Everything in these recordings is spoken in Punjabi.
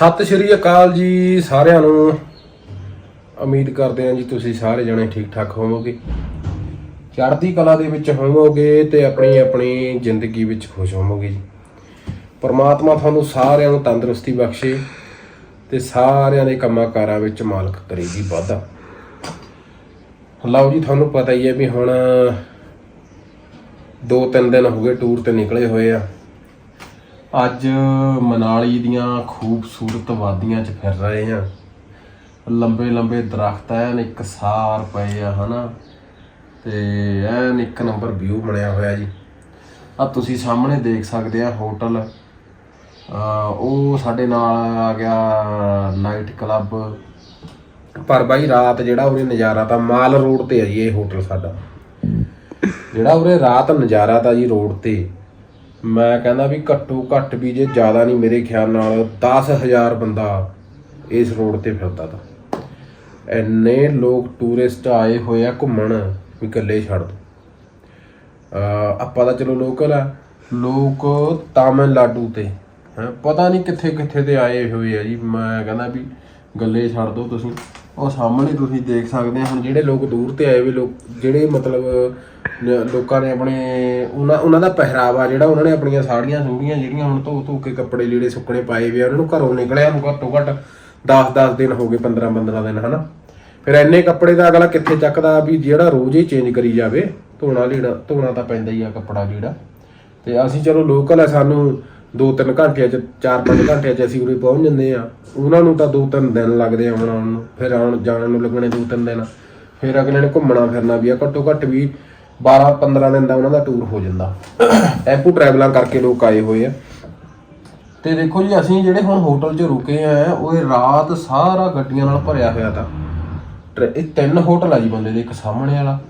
ਸਤਿ ਸ਼੍ਰੀ ਅਕਾਲ ਜੀ ਸਾਰਿਆਂ ਨੂੰ। ਉਮੀਦ ਕਰਦੇ ਹਾਂ ਜੀ ਤੁਸੀਂ ਸਾਰੇ ਜਣੇ ਠੀਕ ਠਾਕ ਹੋਵੋਗੇ। ਚੜ੍ਹਦੀ ਕਲਾ ਦੇ ਵਿੱਚ ਹੋਵੋਗੇ ਤੇ ਆਪਣੀ ਆਪਣੀ ਜ਼ਿੰਦਗੀ ਵਿੱਚ ਖੁਸ਼ ਹੋਵੋਗੇ ਜੀ। ਪਰਮਾਤਮਾ ਤੁਹਾਨੂੰ ਸਾਰਿਆਂ ਨੂੰ ਤੰਦਰੁਸਤੀ ਬਖਸ਼ੇ ਤੇ ਸਾਰਿਆਂ ਦੇ ਕੰਮਾਂ ਕਾਰਾਂ ਵਿੱਚ ਮਾਲਕ ਕਰੇਗੀ ਵਾਧਾ। ਲਓ ਜੀ, ਤੁਹਾਨੂੰ ਪਤਾ ਹੀ ਹੈ ਵੀ ਹੁਣ ਦੋ ਤਿੰਨ ਦਿਨ ਹੋ ਗਏ ਟੂਰ ਤੇ ਨਿਕਲੇ ਹੋਏ ਆ। ਅੱਜ ਮਨਾਲੀ ਦੀਆਂ ਖੂਬਸੂਰਤ ਵਾਦੀਆਂ 'ਚ ਫਿਰ ਰਹੇ ਆ ਲੰਬੇ ਲੰਬੇ ਦਰਖਤ ਐਨ ਇੱਕ ਸਾਰ ਪਏ ਆ, ਹਨਾ? ਤੇ ਐਨ ਇੱਕ ਨੰਬਰ ਵਿਊ ਬਣਿਆ ਹੋਇਆ ਜੀ। ਆ ਤੁਸੀਂ ਸਾਹਮਣੇ ਦੇਖ ਸਕਦੇ ਆ ਹੋਟਲ। ਉਹ ਸਾਡੇ ਨਾਲ ਆ ਗਿਆ ਨਾਈਟ ਕਲੱਬ। ਪਰ ਬਾਈ ਰਾਤ ਜਿਹੜਾ ਉਰੇ ਨਜ਼ਾਰਾ ਤਾਂ ਮਾਲ ਰੋਡ ਤੇ ਆ ਜੀ, ਇਹ ਹੋਟਲ ਸਾਡਾ। ਜਿਹੜਾ ਉਰੇ ਰਾਤ ਨਜ਼ਾਰਾ ਤਾਂ ਜੀ ਰੋਡ ਤੇ। ਮੈਂ ਕਹਿੰਦਾ ਵੀ ਘੱਟੋ ਘੱਟ ਵੀ ਜੇ ਜ਼ਿਆਦਾ ਨਹੀਂ ਮੇਰੇ ਖਿਆਲ ਨਾਲ 10000 ਬੰਦਾ ਇਸ ਰੋਡ ਤੇ ਫਿਰਦਾ ਤਾ। ਇੰਨੇ ਲੋਕ ਟੂਰਿਸਟ ਆਏ ਹੋਏ ਆ ਘੁੰਮਣ ਵੀ ਇਕੱਲੇ ਛੱਡ ਦੋ। ਆਪਾਂ ਤਾਂ ਚਲੋ ਲੋਕਲ ਆ। ਲੋਕ ਤਾਮਿਲਨਾਡੂ ਤੇ, ਹੈ, ਪਤਾ ਨਹੀਂ ਕਿੱਥੇ ਕਿੱਥੇ ਤੇ ਆਏ ਹੋਏ ਆ ਜੀ। ਮੈਂ ਕਹਿੰਦਾ ਵੀ ਗੱਲੇ ਛੱਡ ਦੋ ਤੁਸੀਂ। ਉਹ ਸਾਹਮਣੇ ਤੁਸੀਂ ਦੇਖ ਸਕਦੇ ਆ, ਹੁਣ ਜਿਹੜੇ ਲੋਕ ਦੂਰ ਤੇ ਆਏ ਵੀ ਲੋਕ, ਜਿਹੜੇ ਮਤਲਬ, ਨ- ਲੋਕਾਂ ਨੇ ਆਪਣੇ, ਉਹਨਾਂ ਉਹਨਾਂ ਦਾ ਪਹਿਰਾਵਾ ਜਿਹੜਾ ਉਹਨਾਂ ਨੇ ਆਪਣੀਆਂ ਸਾੜੀਆਂ ਸੂੜੀਆਂ ਜਿਹੜੀਆਂ ਹੁਣ ਧੋ ਧੋ ਕੇ ਕੱਪੜੇ ਲੀੜੇ ਸੁੱਕਣੇ ਪਾਏ ਵੇ ਆ, ਉਹਨਾਂ ਨੂੰ ਘਰੋਂ ਨਿਕਲਿਆ ਨੂੰ ਘੱਟੋ ਘੱਟ 10-10 ਦਿਨ ਹੋ ਗਏ 15-15 ਦਿਨ, ਹਨਾ? ਫਿਰ ਐਨੇ ਕੱਪੜੇ ਦਾ ਅਗਲਾ ਕਿੱਥੇ ਚੱਕਦਾ ਵੀ ਜਿਹੜਾ ਰੋਜ਼ ਹੀ ਚੇਂਜ ਕਰੀ ਜਾਵੇ, ਧੋਣਾ, ਲੀੜਾ, ਧੋਣਾ ਤਾਂ ਪੈਂਦਾ ਹੀ ਆ ਕੱਪੜਾ ਲੀੜਾ। ਤੇ ਅਸੀਂ ਚਲੋ ਲੋਕਲ ਆ, ਸਾਨੂੰ 2-3 ਘੰਟਿਆਂ ਚ 4-5 ਘੰਟਿਆਂ ਚ ਅਸੀਂ ਉਰੇ ਪਹੁੰਚ ਜਾਂਦੇ ਆ ਉਹਨਾਂ ਨੂੰ ਤਾਂ 2-3 ਦਿਨ ਲੱਗਦੇ ਆ ਆਉਣ ਆਉਣ ਨੂੰ। ਫਿਰ ਆਉਣ, ਜਾਣ ਨੂੰ ਲੱਗਣੇ 2-3 ਦਿਨ। ਫਿਰ ਅਗਲੇ ਨੇ ਘੁੰਮਣਾ ਫਿਰਨਾ ਵੀ ਆ। ਘੱਟੋ ਘੱਟ ਵੀ 12-15 ਦਿਨ ਦਾ ਉਹਨਾਂ ਦਾ ਟੂਰ ਹੋ ਜਾਂਦਾ। ਐਪੂ ਟਰੈਵਲਾਂ ਕਰਕੇ ਲੋਕ ਆਏ ਹੋਏ ਆ। ਤੇ ਦੇਖੋ ਜੀ, ਅਸੀਂ ਜਿਹੜੇ ਹੁਣ ਹੋਟਲ 'ਚ ਰੁਕੇ ਆ, ਉਹ ਰਾਤ ਸਾਰਾ ਗੱਡੀਆਂ ਨਾਲ ਭਰਿਆ ਹੋਇਆ ਤਾਂ। ਟਰ- ਇਹ ਤਿੰਨ ਹੋਟਲ ਆ ਜੀ ਬੰਦੇ ਦੇ, ਇੱਕ ਸਾਹਮਣੇ ਵਾਲਾ,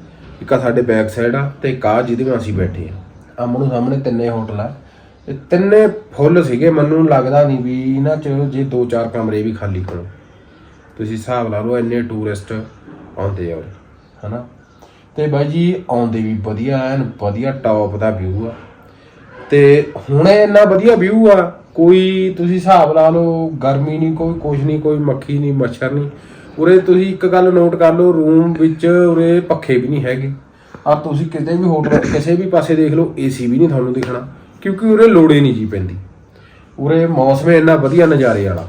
ਇੱਕ ਆ ਸਾਡੇ ਬੈਕ ਸਾਈਡ ਆ, ਤੇ ਇੱਕ ਆ ਜਿਹਦੇ ਵਿੱਚ ਅਸੀਂ ਬੈਠੇ ਆ। ਆਮਣੋ ਸਾਹਮਣੇ ਤਿੰਨੇ ਹੋਟਲ ਆ। ਇਹ ਤਿੰਨੇ ਫੁੱਲ ਸੀਗੇ ਮੈਨੂੰ ਲੱਗਦਾ ਨਹੀਂ ਵੀ ਇਹਨਾਂ 'ਚ ਜੇ ਦੋ ਚਾਰ ਕਮਰੇ ਵੀ ਖਾਲੀ ਹੋਣ ਤੁਸੀਂ ਹਿਸਾਬ ਲਾ ਲਓ ਇੰਨੇ ਟੂਰਿਸਟ ਆਉਂਦੇ ਆ ਉਰੇ, ਹਨਾ? ਤੇ ਬਾਈ ਜੀ ਆਉਂਦੇ ਵੀ ਵਧੀਆ ਐਨ ਵਧੀਆ ਟੌਪ ਦਾ ਵਿਊ ਆ। ਤੇ ਹੁਣ ਇੰਨਾ ਵਧੀਆ ਵਿਊ ਆ ਕੋਈ ਤੁਸੀਂ ਹਿਸਾਬ ਲਾ ਲਓ ਗਰਮੀ ਨਹੀਂ ਕੋਈ ਕੁਛ ਨਹੀਂ ਕੋਈ ਮੱਖੀ ਨਹੀਂ ਮੱਛਰ ਨਹੀਂ ਉਰੇ ਤੁਸੀਂ ਇੱਕ ਗੱਲ ਨੋਟ ਕਰ ਲਓ ਰੂਮ ਵਿੱਚ ਉਰੇ ਪੱਖੇ ਵੀ ਨਹੀਂ ਹੈਗੇ। ਆ ਤੁਸੀਂ ਕਿਤੇ ਵੀ ਹੋਟਲ ਕਿਸੇ ਵੀ ਪਾਸੇ ਦੇਖ ਲਓ ਏਸੀ ਵੀ ਨਹੀਂ ਤੁਹਾਨੂੰ ਦਿਖਣਾ। ਕਿਉਂਕਿ ਉਰੇ ਲੋੜੇ ਨਹੀਂ ਜੀ ਪੈਂਦੀ। ਉਰੇ ਮੌਸਮ ਇੰਨਾ ਵਧੀਆ ਨਜ਼ਾਰੇ ਵਾਲਾ।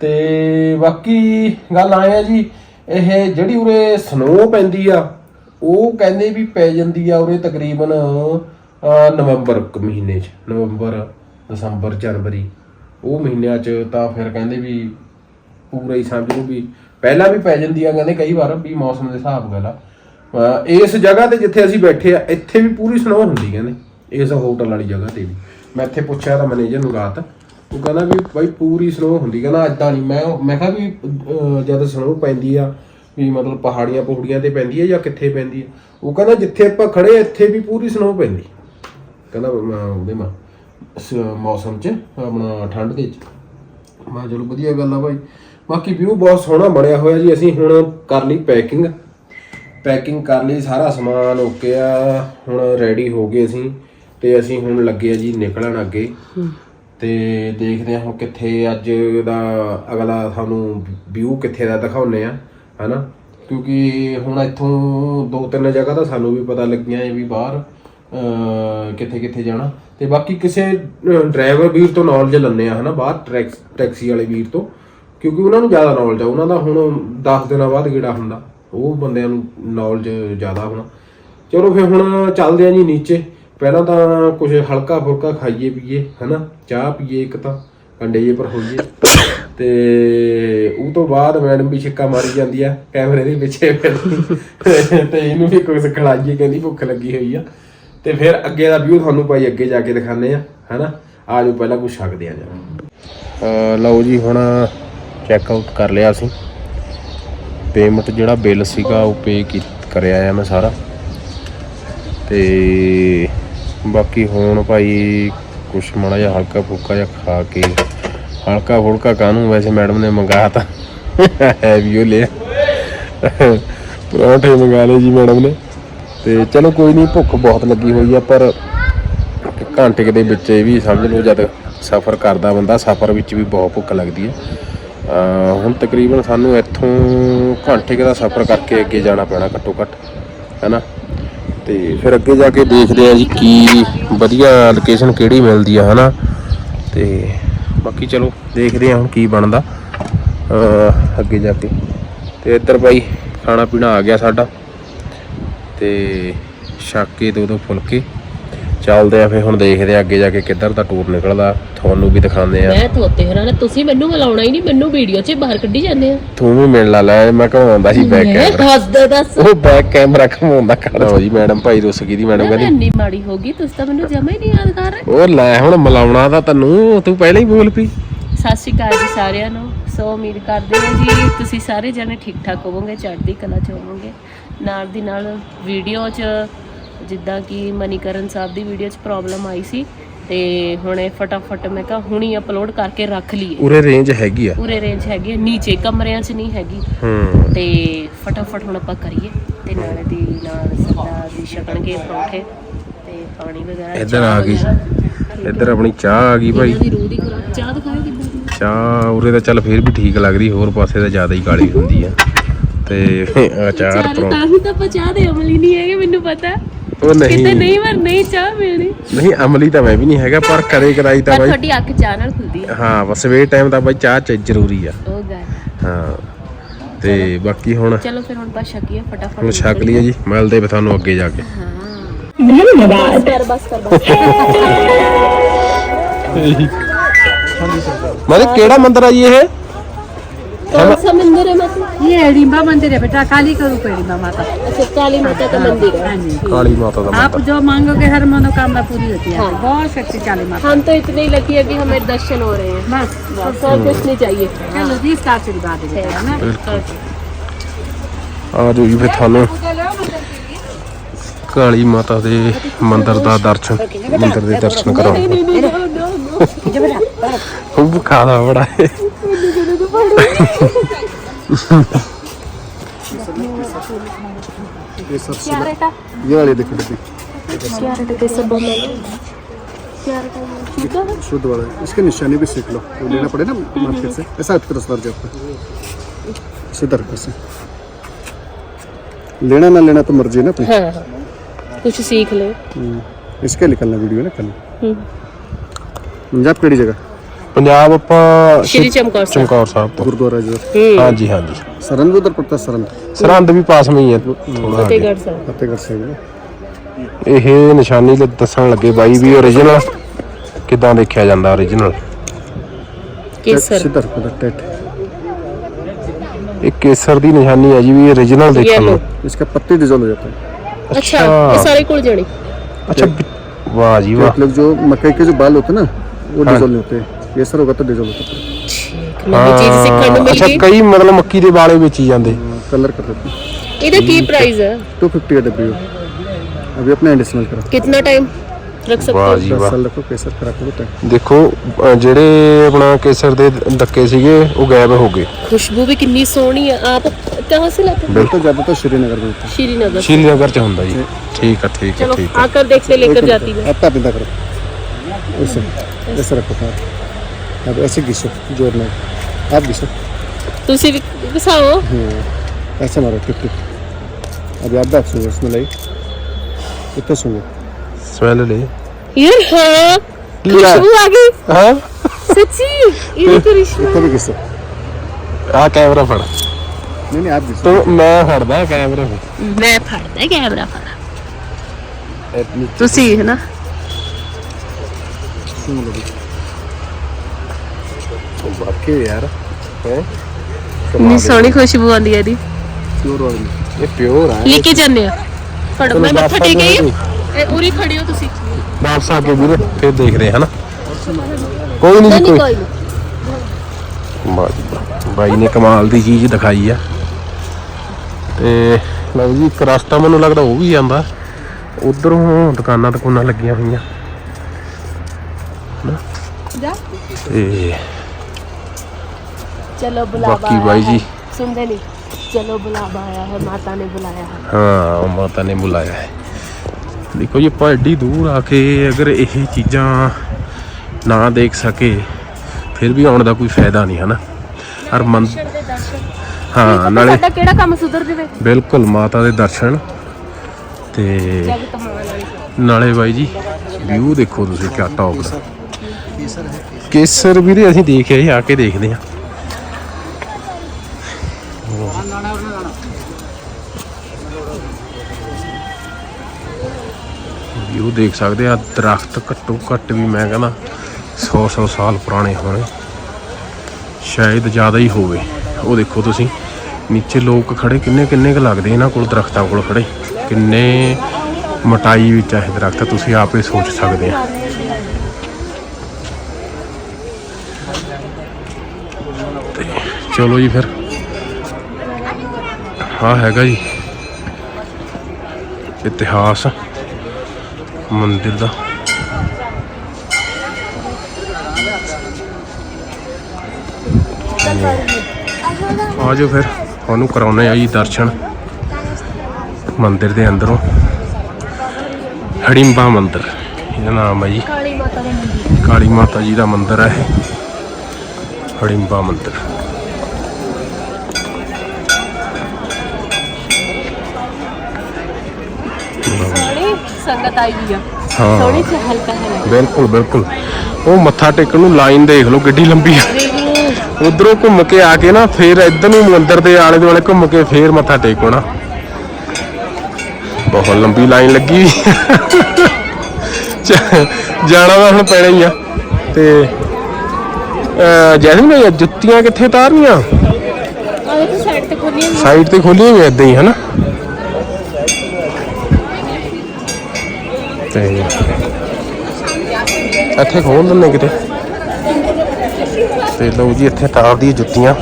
ਤੇ ਬਾਕੀ ਗੱਲ ਆਏ ਆ ਜੀ, ਇਹ ਜਿਹੜੀ ਉਰੇ ਸਨੋ ਪੈਂਦੀ ਆ, ਉਹ ਕਹਿੰਦੇ ਵੀ ਪੈ ਜਾਂਦੀ ਆ ਉਰੇ ਤਕਰੀਬਨ ਨਵੰਬਰ ਮਹੀਨੇ ਚ, ਨਵੰਬਰ, ਦਸੰਬਰ, ਜਨਵਰੀ। ਉਹ ਮਹੀਨਿਆਂ ਚ ਤਾਂ ਫਿਰ ਕਹਿੰਦੇ ਵੀ ਪੂਰਾ ਹੀ ਸਮਝ ਲਓ ਵੀ ਪਹਿਲਾਂ ਵੀ ਪੈ ਜਾਂਦੀ ਆ, ਕਹਿੰਦੇ ਕਈ ਵਾਰ ਵੀ ਮੌਸਮ ਦੇ ਹਿਸਾਬ ਨਾਲ ਆ। ਇਸ ਜਗ੍ਹਾ ਤੇ ਜਿੱਥੇ ਅਸੀਂ ਬੈਠੇ ਆ, ਇੱਥੇ ਵੀ ਪੂਰੀ ਸਨੋ ਹੁੰਦੀ ਕਹਿੰਦੇ। ਇਸ ਹੋਟਲ ਵਾਲੀ ਜਗ੍ਹਾ ਤੇ ਵੀ। ਮੈਂ ਇੱਥੇ ਪੁੱਛਿਆ ਤਾਂ ਮੈਨੇਜਰ ਨੂੰ ਰਾਤ ਉਹ ਕਹਿੰਦਾ ਵੀ ਬਾਈ ਪੂਰੀ ਸਨੋ ਹੁੰਦੀ ਕਹਿੰਦਾ ਏਦਾਂ ਨਹੀਂ ਮੈਂ ਮੈਂ ਕਿਹਾ ਵੀ ਅਹ, ਜਦ ਸਨੋ ਪੈਂਦੀ ਆ ਵੀ ਮਤਲਬ ਪਹਾੜੀਆਂ ਪਹਾੜੀਆਂ ਤੇ ਪੈਂਦੀ ਆ ਜਾਂ ਕਿੱਥੇ ਪੈਂਦੀ ਆ। ਉਹ ਕਹਿੰਦਾ ਜਿੱਥੇ ਆਪਾਂ ਖੜੇ ਆ, ਇੱਥੇ ਵੀ ਪੂਰੀ ਸਨੋ ਪੈਂਦੀ। ਕਹਿੰਦਾ ਮੈਂ ਉਹਦੇ ਮਾ ਮੌਸਮ 'ਚ ਆਪਣਾ ਠੰਡ ਦੇ 'ਚ। ਮੈਂ ਕਿਹਾ ਚਲੋ ਵਧੀਆ ਗੱਲ ਆ ਭਾਈ ਬਾਕੀ ਵਿਊ ਬਹੁਤ ਸੋਹਣਾ ਬਣਿਆ ਹੋਇਆ ਜੀ। ਅਸੀਂ ਹੁਣ ਕਰ ਲਈ ਪੈਕਿੰਗ ਪੈਕਿੰਗ ਕਰ ਲਈ ਸਾਰਾ ਸਮਾਨ ਓਕੇ ਆ। ਹੁਣ ਰੈਡੀ ਹੋ ਗਏ ਅਸੀਂ। ਤੇ ਅਸੀਂ ਹੁਣ ਲੱਗੇ ਆ ਜੀ ਨਿਕਲਣ ਅੱਗੇ। ਤੇ ਦੇਖਦੇ ਹਾਂ ਹੁਣ ਕਿੱਥੇ ਅੱਜ ਦਾ ਅਗਲਾ ਤੁਹਾਨੂੰ ਵਿਊ ਕਿੱਥੇ ਦਾ ਦਿਖਾਉਨੇ ਆ ਹਨਾ? ਕਿਉਂਕਿ ਹੁਣ ਇੱਥੋਂ ਦੋ ਤਿੰਨ ਜਗ੍ਹਾ ਤਾਂ ਸਾਨੂੰ ਵੀ ਪਤਾ ਲੱਗੀਆਂ ਹੈ ਵੀ ਬਾਹਰ ਕਿੱਥੇ ਕਿੱਥੇ ਜਾਣਾ। ਤੇ ਬਾਕੀ ਕਿਸੇ ਡਰਾਈਵਰ ਵੀਰ ਤੋਂ ਨੌਲੇਜ ਲੈਣੇ ਆ ਹਨਾ? ਬਾਹਰ ਟੈਕਸੀ ਵਾਲੇ ਵੀਰ ਤੋਂ। ਕਿਉਂਕਿ ਉਹਨਾਂ ਨੂੰ ਜ਼ਿਆਦਾ ਨੌਲੇਜ ਆ ਉਹਨਾਂ ਦਾ ਹੁਣ 10 ਦਿਨਾਂ ਬਾਅਦ ਗੇੜਾ ਹੁੰਦਾ। ਉਹ ਬੰਦਿਆਂ ਨੂੰ ਨੌਲੇਜ ਜ਼ਿਆਦਾ ਹੋਣਾ। ਚਲੋ ਫਿਰ ਹੁਣ ਚੱਲਦੇ ਆ ਜੀ ਨੀਚੇ। ਪਹਿਲਾਂ ਤਾਂ ਕੁਝ ਹਲਕਾ ਫੁਲਕਾ ਖਾਈਏ, ਪੀਏ, ਹਨਾ? ਚਾਹ ਪੀਏ ਇੱਕ ਤਾਂ ਕੰਡੇ ਜੇ ਪਰ ਹੋਈਏ। ਤੇ ਉਹ ਤੋਂ ਬਾਅਦ ਮੈਡਮ ਵੀ ਛਿੱਕਾ ਮਾਰੀ ਜਾਂਦੀ ਆ, ਕੈਮਰੇ ਦੇ ਪਿੱਛੇ ਫਿਰਦੀ ਤੇ ਇਹਨੂੰ ਵੀ ਕੁਝ ਖਿਲਾਈਏ ਕਹਿੰਦੀ ਭੁੱਖ ਲੱਗੀ ਹੋਈ ਆ। ਤੇ ਫਿਰ ਅੱਗੇ ਦਾ ਵਿਊ ਤੁਹਾਨੂੰ ਭਾਈ ਅੱਗੇ ਜਾ ਕੇ ਦਿਖਾਣੇ ਆ, ਹਨਾ? ਆਜੋ ਪਹਿਲਾਂ ਕੁਝ ਛਕਦੇ ਆ ਜਾ। ਲਓ ਜੀ, ਹੁਣ ਚੈੱਕ ਆਊਟ ਕਰ ਲਿਆ ਅਸੀਂ। ਪੇਮੈਂਟ ਜਿਹੜਾ ਬਿੱਲ ਸੀਗਾ, ਉਹ ਪੇ ਕਰਿਆ ਆ ਮੈਂ ਸਾਰਾ। ਤੇ ਬਾਕੀ ਹੁਣ ਭਾਈ ਕੁਛ ਮਾੜਾ ਜਿਹਾ ਹਲਕਾ ਫੁਲਕਾ ਜਿਹਾ ਖਾ ਕੇ, ਹਲਕਾ ਫੁਲਕਾ ਕਾਹਨੂੰ ਵੈਸੇ ਮੈਡਮ ਨੇ ਮੰਗਾਇਆ ਤਾਂ ਹੈ ਵੀ ਉਹ ਲਿਆ। ਪਰੌਂਠੇ ਮੰਗਾ ਲਏ ਜੀ ਮੈਡਮ ਨੇ। ਤੇ ਚਲੋ ਕੋਈ ਨਹੀਂ, ਭੁੱਖ ਬਹੁਤ ਲੱਗੀ ਹੋਈ ਆ, ਪਰ ਘੰਟੇ ਦੇ ਵਿੱਚ ਇਹ ਵੀ ਸਮਝ ਲਓ, ਜਦ ਸਫ਼ਰ ਕਰਦਾ ਬੰਦਾ, ਸਫ਼ਰ ਵਿੱਚ ਵੀ ਬਹੁਤ ਭੁੱਖ ਲੱਗਦੀ ਹੈ ਹੁਣ ਤਕਰੀਬਨ ਸਾਨੂੰ ਇੱਥੋਂ ਘੰਟੇ ਦਾ ਸਫ਼ਰ ਕਰਕੇ ਅੱਗੇ ਜਾਣਾ ਪੈਣਾ ਘੱਟੋ ਘੱਟ ਹੈਨਾ ਤੇ ਫਿਰ ਅੱਗੇ ਜਾ ਕੇ ਦੇਖਦੇ ਆ ਜੀ ਕੀ ਵਧੀਆ ਲੋਕੇਸ਼ਨ ਕਿਹੜੀ ਮਿਲਦੀ ਆ, ਹਨਾ? ਤੇ ਬਾਕੀ ਚਲੋ ਦੇਖਦੇ ਆ ਹੁਣ ਕੀ ਬਣਦਾ। ਅੱਗੇ ਜਾ ਕੇ। ਤੇ ਇੱਧਰ ਬਾਈ ਖਾਣਾ ਪੀਣਾ ਆ ਗਿਆ ਸਾਡਾ। ਤੇ ਛਾਕੇ ਦੋ ਦੋ ਫੁਲਕੇ। ਚੱਲਦੇ ਆ ਫਿਰ ਹੁਣ ਦੇਖਦੇ ਆ ਅੱਗੇ ਜਾ ਕੇ ਕਿੱਧਰ ਦਾ ਟੂਰ ਨਿਕਲਦਾ। ਤੁਹਾਨੂੰ ਵੀ ਦਿਖਾਉਂਦੇ ਆ। ਮੈਂ ਧੋਤੇ ਹਰਾਂ ਤੁਸੀਂ ਮੈਨੂੰ ਮਿਲਾਉਣਾ ਹੀ ਨਹੀਂ ਮੈਨੂੰ ਵੀਡੀਓ 'ਚ ਬਾਹਰ ਕੱਢੀ ਜਾਂਦੇ ਆ। ਤੂੰ ਵੀ ਮਿਲ ਲਾ ਲੈ ਮੈਂ ਘਮਾਉਂਦਾ ਸੀ ਬੈਕ ਮੈਂ ਕੈਮਰਾ। ਦੱਸ ਦੇ ਦੱਸ। ਉਹ ਬੈਕ ਕੈਮਰਾ ਘਮਾਉਂਦਾ ਕਰ ਲਓ ਜੀ ਮੈਡਮ ਭਾਈ ਰੁੱਸ ਗਈ ਦੀ ਮੈਡਮ ਮੈਂ ਕਹਿੰਦੀ ਇੰਨੀ ਮਾੜੀ ਹੋ ਗਈ ਤੁਸੀਂ ਤਾਂ ਮੈਨੂੰ ਜਮਾ ਹੀ ਨਹੀਂ ਯਾਦ ਕਰ ਰਹੇ। ਉਹ ਲੈ ਹੁਣ ਮਿਲਾਉਣਾ ਤਾਂ ਤੈਨੂੰ ਤੂੰ ਪਹਿਲਾਂ ਹੀ ਬੋਲ ਪਈ। ਸਤਿ ਸ਼੍ਰੀ ਅਕਾਲ ਜੀ ਸਾਰਿਆਂ ਨੂੰ ਸੋ ਉਮੀਦ ਕਰਦੇ ਹਾਂ ਜੀ ਤੁਸੀਂ ਸਾਰੇ ਜਣੇ ਠੀਕ ਠਾਕ ਹੋਵੋਗੇ ਚੜ੍ਹਦੀ ਕਲਾ ਚ ਹੋਵੋਗੇ। ਨਾਲ ਦੀ ਨਾਲ ਵੀਡੀਓ 'ਚ ਜਿੱਦਾਂ ਕਿ ਮਨੀਕਰਨ ਸਾਹਿਬ ਦੀ ਵੀਡੀਓ 'ਚ ਪ੍ਰੋਬਲਮ ਆਈ ਸੀ ਤੇ ਹੁਣ ਫਟਾਫਟ ਮੈਂ ਕਿਹਾ ਹੁਣੀ ਅਪਲੋਡ ਕਰਕੇ ਰੱਖ ਲਈਏ। ਉਰੇ ਰੇਂਜ ਹੈਗੀ ਆ। ਪੂਰੇ ਰੇਂਜ ਹੈਗੀ ਹੈ, ਨੀਚੇ ਕਮਰਿਆਂ 'ਚ ਨਹੀਂ ਹੈਗੀ। ਹੂੰ। ਤੇ ਫਟਾਫਟ ਹੁਣ ਆਪਾਂ ਕਰੀਏ ਤੇ ਨਾਲ ਦੀ ਨਾਲ ਸਰਦਾਰ ਜੀ ਛਕਣਗੇ ਪਰੌਂਠੇ ਤੇ ਪਾਣੀ ਵਗੈਰਾ ਇੱਧਰ ਚਾਹ ਆ ਗਈ। ਵਗੈਰਾ। ਇੱਧਰ ਆਪਣੀ ਚਾਹ ਆ ਗਈ ਭਾਈ। ਇਹਨਾਂ ਦੀ ਰੂਹ ਦੀ ਖੁਰਾਕ ਚਾਹ ਦਿਖਾਓ ਕਿੱਦਾਂ ਦੀ ਹੈ। ਚਾਹ ਉਰੇ ਤਾਂ ਚੱਲ ਫੇਰ ਵੀ ਠੀਕ ਲੱਗਦੀ ਹੋਰ ਪਾਸੇ ਤਾਂ ਜ਼ਿਆਦਾ ਹੀ ਕਾਲੀ ਹੁੰਦੀ ਆ। ਤੇ ਅਚਾਰ ਚਾਰ ਤਾਂ ਹੀ ਤਾਂ ਆਪਾਂ ਚਾਹ ਦੇ ਅਮਲੀ ਨਹੀਂ ਹੈਗੇ ਮੈਨੂੰ ਪਤਾ। ਉਹ ਕਿਤੇ ਨਹੀਂ ਨਹੀਂ ਵਾਰ ਨਹੀਂ ਚਾਹ ਮਿਲਣੀ ਨਹੀਂ ਅਮਲੀ ਤਾਂ ਮੈਂ ਵੀ ਨਹੀਂ ਹੈਗਾ ਪਰ ਕਦੇ ਕਦਾਈ ਤਾਂ ਪਰ ਬਾਈ। ਤੁਹਾਡੀ ਅੱਖ ਚਾਹ ਨਾਲ ਖੁੱਲਦੀ ਹੈ ਹਾਂ ਬਸ ਸਵੇਰ ਟਾਈਮ ਤਾਂ ਬਾਈ ਚਾਹ ਚ ਜ਼ਰੂਰੀ ਆ। ਉਹ ਗੱਲ। ਹਾਂ ਤੇ ਬਾਕੀ ਹੁਣ ਚਲੋ ਫਿਰ ਹੁਣ ਆਪਾਂ ਛਕੀਏ ਫਟਾਫਟ। ਹੁਣ ਛਕ ਲਈਏ ਜੀ ਮਿਲਦੇ ਵੀ ਤੁਹਾਨੂੰ ਅੱਗੇ ਜਾ ਕੇ। ਬਸ ਕਰ ਬਸ ਕਰ ਬਸ ਮਾਰੇ ਕਿਹੜਾ ਮੰਦਿਰ ਆ ਜੀ ਇਹ? कौन सा मंदिर है माता ये रिम्बा मंदिर है बेटा काली का रूप है रिम्बा माता अच्छा काली माता का मंदिर है हाँ जी ਕਾਲੀ ਮਾਤਾ ਦਾ आप ਮੰਦਿਰ जो मांगोगे हर मनोकामना पूरी होती है हाँ। बहुत शक्ति काली माता हम तो इतने ही लकी है कि हमें दर्शन हो रहे हैं बस बस और कुछ नहीं चाहिए चलो जी इसका आशीर्वाद है बेटा है ना ਬਿਲਕੁਲ ਆ ਜੋ ਜੀ ਫਿਰ ਤੁਹਾਨੂੰ ਕਾਲੀ ਮਾਤਾ ਦੇ ਮੰਦਿਰ ਦਾ ਦਰਸ਼ਨ ਮੰਦਿਰ ਦੇ ਦਰਸ਼ਨ ਕਰਾਉਂਗਾ ਉਹ ਖਾਦਾ ਬੜਾ ਹੈ शुद्ध वाला है इसके निशानी भी सीख लो वो लेना पड़े ना मार्केट से ऐसा तरह सर जाता से लेना ना लेना तो मर्ज़ी ना अपनी कुछ सीख ले इसके निकलना वीडियो ना कल। पंजाब केड़ी जगह ਪੰਜਾਬ ਆਪਾਂ श्री चमकौर साहब ਚਮਕੌਰ ਸਾਹਿਬ ਤੋਂ गुरुद्वारा जो हम्म, ਹਾਂਜੀ ਹਾਂਜੀ सरन भी उधर पड़ता है सरन ਸਰਹੰਦ ਵੀ ਪਾਸ में ਹੀ ਹੈ ਥੋੜਾ ਅੱਗੇ फतेहगढ़ साहब फतेहगढ़ से है ਇਹ ਨਿਸ਼ਾਨੀ ਲ- ਦੱਸਣ ਲੱਗੇ ਬਾਈ ਵੀ origignal ਕਿਦਾਂ ਦੇਖਿਆ ਜਾਂਦਾ origignal केसर सीधा रखो उधर टेट ਇਹ ਕੇਸਰ ਦੀ ਨਿਸ਼ਾਨੀ ਹੈ ਜੀ ਵੀ origignal ਦੇਖਣ येलो ਨੂੰ इसका पत्ती डिजोल्व हो जाता है अच्छा ये सारे कुल जड़ी ਅੱਛਾ ਵੀ- ਵਾਹ ਜੀ ਵਾਹ मतलब जो मकई के जो बाल होते हैं ना वो डिजोल्व नहीं होते ये सर होगा तो डिजोल्व होता है ठीक नई चीज सीखने को मिल ਅੱਛਾ गई ਕਈ ਮਤਲਬ ਮੱਕੀ ਦੇ ਵਾਲੇ ਵੇਚੀ ਜਾਂਦੇ कलर कर देते हैं इधर की प्राइस है टू फिफ्टी का डब्बी अभी अपना एडिशनल करा कितना टाइम रख सकते ਵਾਹ हो ਜੀ दस ਵਾਹ साल रखो केसर करा करो टाइम ਦੇਖੋ ਅ, ਜਿਹੜੇ ਆਪਣਾ ਕੇਸਰ ਦੇ ਡੱਕੇ ਸੀਗੇ ਉਹ ਗਾਇਬ ਹੋ ਗਏ खुशबू भी कितनी सोहनी है आप कहाँ से लाते हैं तो ज्यादातर श्रीनगर में होता है श्रीनगर से। ਸ਼੍ਰੀਨਗਰ ਚ ਹੁੰਦਾ ਜੀ ठीक है ठीक है चलो ठीक है आकर देखते लेकर जाती है अब पिंदा करो ऐसे ऐसे रखो हाथ अब ऐसे घिसो ज़ोर में आप घिसो। तुलसी घिसाओ। हाँ, ऐसे मारो टिप टिप। अब याद आप सुनो इसमें लाई। इतना सुनो स्मेल ले ये हाँ खुशबू आ गई। हाँ? सच्ची? ये तो रिश्ता इतना भी घिसो। आ कैमरा फड़ा। नहीं नहीं आप घिसो। तो मैं फड़दा कैमरा में। मैं फड़दा कैमरा फड़ा। तुसी है ना? सुनो ਵਾਕਈ ਯਾਰ ਹੈ? ਇੰਨੀ ਸੋਹਣੀ ਖੁਸ਼ਬੂ ਆਉਂਦੀ ਹੈ ਇਹਦੀ। ਪਿਓਰ ਆਇਲ ਇਹ ਪਿਓਰ ਆ ਲੈ ਕੇ ਜਾਂਦੇ ਆ ਫੜੋ ਮੈਂ ਮੱਥਾ ਟੇਕ ਗਈ ਇਹ ਉਰੀ ਖੜੀ ਹੋ ਤੁਸੀਂ। ਵਾਪਸ ਆ ਕੇ ਵੀਰੇ ਫਿਰ ਦੇਖਦੇ ਹਾਂ ਹਨਾ? ਕੋਈ ਨਹੀਂ ਕੋਈ। ਬਾਈ ਨੇ ਕਮਾਲ ਦੀ ਚੀਜ਼ ਦਿਖਾਈ ਆ। ਤੇ ਲਓ ਜੀ ਇੱਕ ਰਸਤਾ ਮੈਨੂੰ ਲੱਗਦਾ ਉਹ ਵੀ ਜਾਂਦਾ ਉਧਰੋਂ ਦੁਕਾਨਾਂ ਦੁਕਾਨਾਂ ਲੱਗੀਆਂ ਹੋਈਆਂ। ਤੇ ਹੈ। ਜੀ। ਸੁਣਦੇ ਨਹੀਂ ਚਲੋ ਬੁਲਾਵਾ ਆਇਆ ਹੈ ਮਾਤਾ ਨੇ ਬੁਲਾਇਆ ਹੈ। ਹਾਂ ਮਾਤਾ ਨੇ ਬੁਲਾਇਆ ਹੈ। ਦੇਖੋ ਜੀ ਆਪਾਂ ਐਡੀ ਦੂਰ ਆ ਕੇ ਅਗਰ ਇਹ ਚੀਜ਼ਾਂ ਨਾ ਦੇਖ ਸਕੇ ਫਿਰ ਵੀ ਆਉਣ ਦਾ ਕੋਈ ਫਾਇਦਾ ਨਹੀਂ ਹਨਾ? ਔਰ ਮਨ ਦੇ ਦਰਸ਼ਨ। ਹਾਂ ਨਾਲੇ ਸਾਡਾ ਕਿਹੜਾ ਕੰਮ ਸੁਧਰ ਜਾਵੇ। ਬਿਲਕੁਲ ਮਾਤਾ ਦੇ ਦਰਸ਼ਨ। ਤੇ ਵਾਲੀ। ਨਾਲੇ ਬਾਈ ਜੀ ਵਿਊ ਦੇਖੋ ਤੁਸੀਂ ਕਿਆ ਟੌਪ ਦਾ। ਕੇਸਰ ਵੀਰੇ ਅਸੀਂ ਦੇਖਿਆ ਜੀ ਆ ਕੇ ਦੇਖਦੇ ਆ ਵਿਊ ਦੇਖ ਸਕਦੇ ਆ। ਦਰਖਤ ਘੱਟੋ ਘੱਟ ਵੀ ਮੈਂ ਕਹਿੰਦਾ 100 100 ਸਾਲ ਪੁਰਾਣੇ ਹੋਣੇ। ਸ਼ਾਇਦ ਜ਼ਿਆਦਾ ਹੀ ਹੋਵੇ। ਉਹ ਦੇਖੋ ਤੁਸੀਂ, ਨੀਚੇ ਲੋਕ ਖੜੇ ਕਿੰਨੇ ਕਿੰਨੇ ਕੁ ਲੱਗਦੇ ਇਹਨਾਂ ਕੋਲ, ਦਰਖਤਾਂ ਕੋਲ ਖੜੇ। ਕਿੰਨੇ ਮਟਾਈ ਵਿੱਚ ਇਹ ਦਰਖਤ, ਤੁਸੀਂ ਆਪੇ ਸੋਚ ਸਕਦੇ ਆ। ਤੇ ਚਲੋ ਜੀ ਫਿਰ। ਹਾਂ ਹੈਗਾ ਜੀ। ਇਤਿਹਾਸ। ਮੰਦਿਰ ਦਾ। ਆ ਜਾਓ ਫਿਰ ਤੁਹਾਨੂੰ ਕਰਾਉਣੇ ਆ ਜੀ ਦਰਸ਼ਨ। ਮੰਦਿਰ ਦੇ ਅੰਦਰੋਂ। ਹੜਿੰਬਾ ਮੰਦਿਰ ਇਹਦਾ ਨਾਮ ਹੈ ਜੀ। ਕਾਲੀ ਮਾਤਾ ਦਾ ਮੰਦਿਰ। ਕਾਲੀ ਮਾਤਾ ਜੀ ਦਾ ਮੰਦਿਰ ਹੈ ਹੜਿੰਬਾ ਮੰਦਿਰ। ਵੀ ਆ। ਹਾਂ। ਸੋਹਣੀ ਹੈ ਬਿਲਕੁਲ ਬਿਲਕੁਲ। ਉਹ ਮੱਥਾ ਟੇਕਣ ਨੂੰ ਲਾਈਨ ਦੇਖ ਲਓ ਕਿੱਡੀ ਲੰਬੀ ਆ। ਉਧਰੋਂ ਘੁੰਮ ਕੇ ਆ ਕੇ ਨਾ ਫੇਰ ਇੱਧਰ ਨੂੰ ਮੰਦਿਰ ਦੇ ਆਲੇ ਦੁਆਲੇ ਘੁੰਮ ਕੇ ਫੇਰ ਮੱਥਾ ਟੇਕਣਾ ਬਹੁਤ ਲੰਬੀ ਲਾਈਨ ਲੱਗੀ ਚ- ਜਾਣਾ ਤਾਂ ਹੁਣ ਪੈਣਾ ਹੀ ਆ। ਤੇ ਅਹ, ਜੈਸਮੀਨ ਇਹ ਜੁੱਤੀਆਂ ਕਿੱਥੇ ਉਤਾਰਨੀਆਂ? ਆ ਦੇਖੋ ਸਾਈਡ ਤੇ ਖੋਲੀਆਂ ਸਾਈਡ ਤੇ ਖੋਲੀਆਂ ਹੋਈਆਂ ਇਦਾਂ ਹੀ ਹਨਾ? ਤੇ ਇੱਥੇ ਖੋਲ ਦਿੰਨੇ ਕਿਤੇ। ਤੇ ਲਓ ਜੀ, ਇੱਥੇ ਤਾਰ ਦੀ ਜੁੱਤੀਆਂ।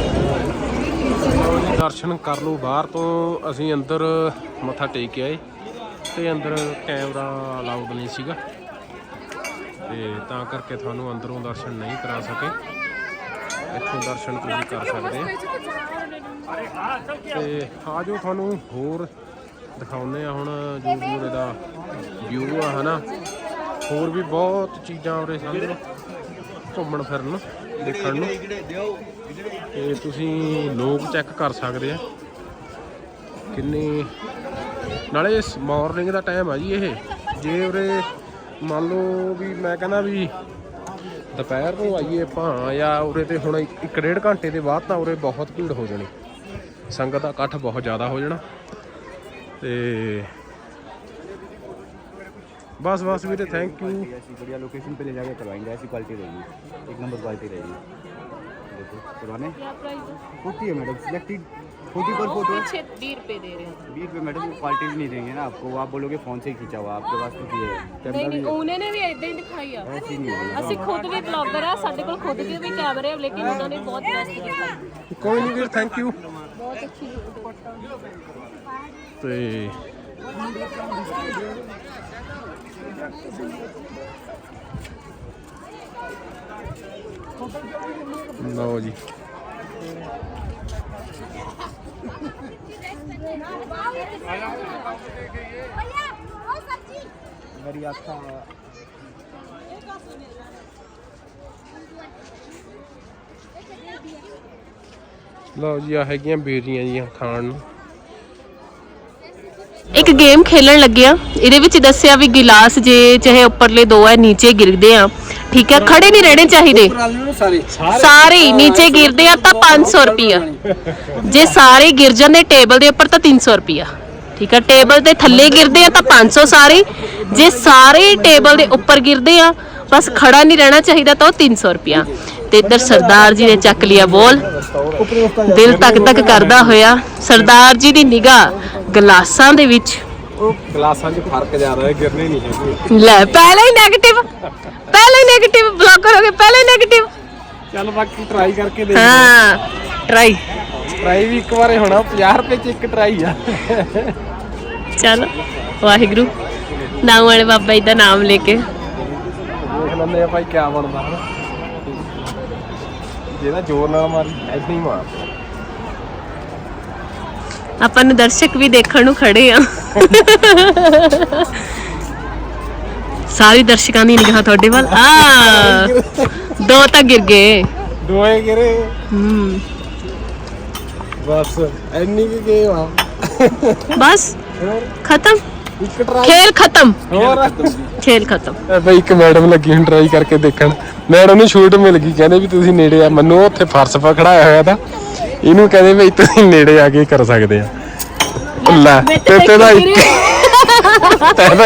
ਦਰਸ਼ਨ ਕਰ ਲਓ, ਬਾਹਰ ਤੋਂ ਅਸੀਂ ਅੰਦਰ ਮੱਥਾ ਟੇਕ ਕੇ ਆਏ। ਤੇ ਅੰਦਰ ਕੈਮਰਾ ਅਲਾਉਡ ਨਹੀਂ ਸੀਗਾ। ਤੇ ਤਾਂ ਕਰਕੇ ਤੁਹਾਨੂੰ ਅੰਦਰੋਂ ਦਰਸ਼ਨ ਨਹੀਂ ਕਰਾ ਸਕੇ। ਇੱਥੋਂ ਦਰਸ਼ਨ ਤੁਸੀਂ ਕਰ ਸਕਦੇ ਆ ਤੇ ਆ ਜੋ ਤੁਹਾਨੂੰ ਹੋਰ ਦਿਖਾਉਂਦੇ ਆ ਹੁਣ ਜੋ ਵੀ ਉਰੇ ਦਾ ਵਿਊ ਆ, ਹਨਾ? ਹੋਰ ਵੀ ਬਹੁਤ ਚੀਜ਼ਾਂ ਉਰੇ ਸਾਨੂੰ ਘੁੰਮਣ ਫਿਰਨ, ਦੇਖਣ ਨੂੰ। ਤੇ ਤੁਸੀਂ ਲੋਕ ਚੈੱਕ ਕਰ ਸਕਦੇ ਆ। ਕਿੰਨੇ, ਨਾਲੇ ਮਾਰਨਿੰਗ ਦਾ ਟਾਈਮ ਆ ਜੀ ਇਹ। ਜੇ ਉਰੇ ਮੰਨ ਲਓ ਵੀ ਮੈਂ ਕਹਿੰਦਾ ਵੀ ਦੁਪਹਿਰ ਨੂੰ ਆਈਏ ਆਪਾਂ, ਜਾਂ ਉਰੇ ਤੇ ਹੁਣ ਇੱਕ ਇੱਕ ਡੇਢ ਘੰਟੇ ਦੇ ਬਾਅਦ ਤਾਂ ਉਰੇ ਬਹੁਤ ਭੀੜ ਹੋ ਜਾਣੀ। ਸੰਗਤ ਦਾ ਇਕੱਠ ਬਹੁਤ ਜ਼ਿਆਦਾ ਹੋ ਜਾਣਾ। ਤੇ ਬਸ ਬਸ ਵੀਰੇ ਥੈਂਕ ਯੂ ऐसी बढ़िया लोकेशन पे ले जाके करवाएंगे ऐसी क्वालिटी रहेगी एक नंबर क्वालिटी रहेगी देखो करवाने होती है मैडम सिलेक्टेड फोर्टी पर फोटो ਪਿੱਛੇ 20 ਰੁਪਏ ਦੇ ਰਹੇ ਹਾਂ बीस पे मैडम क्वालिटी भी नहीं देंगे ना आपको वो आप बोलोगे फोन से ही खींचा हुआ आपके पास तो ये है ਨਹੀਂ कैमरा ਨਹੀਂ भी ਉਹਨੇ ਨੇ ਵੀ ਇਦਾਂ ਹੀ ਦਿਖਾਈ ਆ ऐसी नहीं होगी ਅਸੀਂ ਖੁਦ ਵੀ ਬਲੌਗਰ ਆ ਸਾਡੇ ਕੋਲ ਖੁਦ ਦੇ ਵੀ ਕੈਮਰੇ ਆ ਲੇਕਿਨ ਉਹਨਾਂ ਨੇ ਬਹੁਤ ਬੈਸਟ ਦਿਖਾਈ ਕੋਈ ਨਹੀਂ ਵੀਰ ਥੈਂਕ ਯੂ ਬਹੁਤ ਅੱਛੀ ਤੇ ਲਓ ਜੀ। ਮੇਰੀ ਅੱਖਾਂ ਲਓ ਜੀ ਆ ਹੈਗੀਆਂ ਬੇਰੀਆਂ ਜੀਆਂ ਖਾਣ ਨੂੰ। ਇੱਕ ਗੇਮ ਖੇਲਣ ਲੱਗਿਆ ਇਹਦੇ ਵਿੱਚ ਦੱਸਿਆ ਵੀ ਗਿਲਾਸ ਜੇ ਚਾਹੇ ਉੱਪਰਲੇ ਦੋ ਹੈ ਨੀਚੇ ਗਿਰਦੇ ਆ। ਠੀਕ ਹੈ ਖੜੇ ਨਹੀਂ ਰਹਿਣੇ ਚਾਹੀਦੇ। ਸਾਰੇ ਹੀ ਨੀਚੇ ਗਿਰਦੇ ਆ ਤਾਂ 500 ਰੁਪਿਆ ਜੇ ਸਾਰੇ ਗਿਰ ਜਾਂਦੇ ਟੇਬਲ ਦੇ ਉੱਪਰ ਤਾਂ 300 ਰੁਪਿਆ ਠੀਕ ਹੈ ਟੇਬਲ ਦੇ ਥੱਲੇ ਗਿਰਦੇ ਆ ਤਾਂ 500 ਸਾਰੇ ਜੇ ਸਾਰੇ ਟੇਬਲ ਦੇ ਉੱਪਰ ਗਿਰਦੇ ਆ, ਬਸ ਖੜਾ ਨਹੀਂ ਰਹਿਣਾ ਚਾਹੀਦਾ ਤਾਂ ਉਹ 300 ਰੁਪਿਆ ਤੇ ਇੱਧਰ ਸਰਦਾਰ ਜੀ ਨੇ ਚੱਕ ਲਿਆ ਬੋਲ। ਦਿਲ ਤੱਕ ਤੱਕ ਕਰਦਾ ਹੋਇਆ। ਸਰਦਾਰ ਜੀ ਦੀ ਨਿਗਾਹ ਗਲਾਸਾਂ ਦੇ ਵਿੱਚ। ਉਹ ਕਲਾਸਾਂ 'ਚ ਫ਼ਰਕ ਜ਼ਿਆਦਾ ਹੈ ਗਿਰਨੇ ਨਹੀਂ ਹੈਗੇ। ਲੈ ਪਹਿਲਾਂ ਹੀ 네ਗੇਟਿਵ ਪਹਿਲਾਂ ਹੀ 네ਗੇਟਿਵ ਬਲੌਗਰ ਹੋ ਪਹਿਲਾਂ ਹੀ 네ਗੇਟਿਵ ਚੱਲ ਬਾਕੀ ਟਰਾਈ ਕਰਕੇ ਦੇਖ ਹਾਂ। ਟਰਾਈ ਟਰਾਈ ਵੀ ਇੱਕ ਵਾਰੇ ਹੋਣਾ 50 ਰੁਪਏ 'ਚ ਇੱਕ ਟਰਾਈ ਆ। ਚੱਲ ਵਾਹਿਗੁਰੂ। ਨਾਮ ਵਾਲੇ ਬਾਬਾ ਜੀ ਦਾ ਨਾਮ ਲੈ ਕੇ। ਦੇਖ ਲੈਂਦੇ ਆ ਭਾਈ ਕੀ ਬਣਦਾ। ਹੈ ਜਿਹਦਾ ਜ਼ੋਰ ਨਾਲ ਮਾਰੀ ਐਦਾਂ ਮਾਰ। ਆਪਾਂ ਨੂੰ ਦਰਸ਼ਕ ਵੀ ਦੇਖਣ ਨੂੰ ਖੜੇ ਆ। ਸਾਰੀ ਦਰਸ਼ਕਾਂ ਦੀ ਨਿਗਾਹ ਤੁਹਾਡੇ ਵੱਲ। ਆ ਦੋ ਤਾਂ ਗਿਰ ਗਏ। ਦੋਏ ਗਿਰੇ। ਹੂੰ। ਬਸ ਐਨੀ ਕੀ ਗੇਮ ਆ। ਬਸ ਖਤਮ। ਇੱਕ ਟਰਾਈ ਖੇਲ ਖਤਮ। ਹੋਰ? ਖੇਲ ਖਤਮ ਬਈ ਇੱਕ ਮੈਡਮ ਲੱਗੀ ਹੁਣ ਟਰਾਈ ਕਰਕੇ ਦੇਖਣ। ਮੈਡਮ ਨੂੰ ਛੂਟ ਮਿਲ ਗਈ। ਕਹਿੰਦੇ ਵੀ ਤੁਸੀਂ ਨੇੜੇ ਆ। ਮੈਨੂੰ ਉੱਥੇ ਫਰਸ਼ ਪਾ ਖੜਾਇਆ ਹੋਇਆ ਤਾਂ। ਇਹਨੂੰ ਕਹਿੰਦੇ ਵੀ ਤੁਸੀਂ ਨੇੜੇ ਆ ਕੇ ਕਰ ਸਕਦੇ ਆ। ਲੈ ਤੇ ਇੱਕ ਤੇਰਾ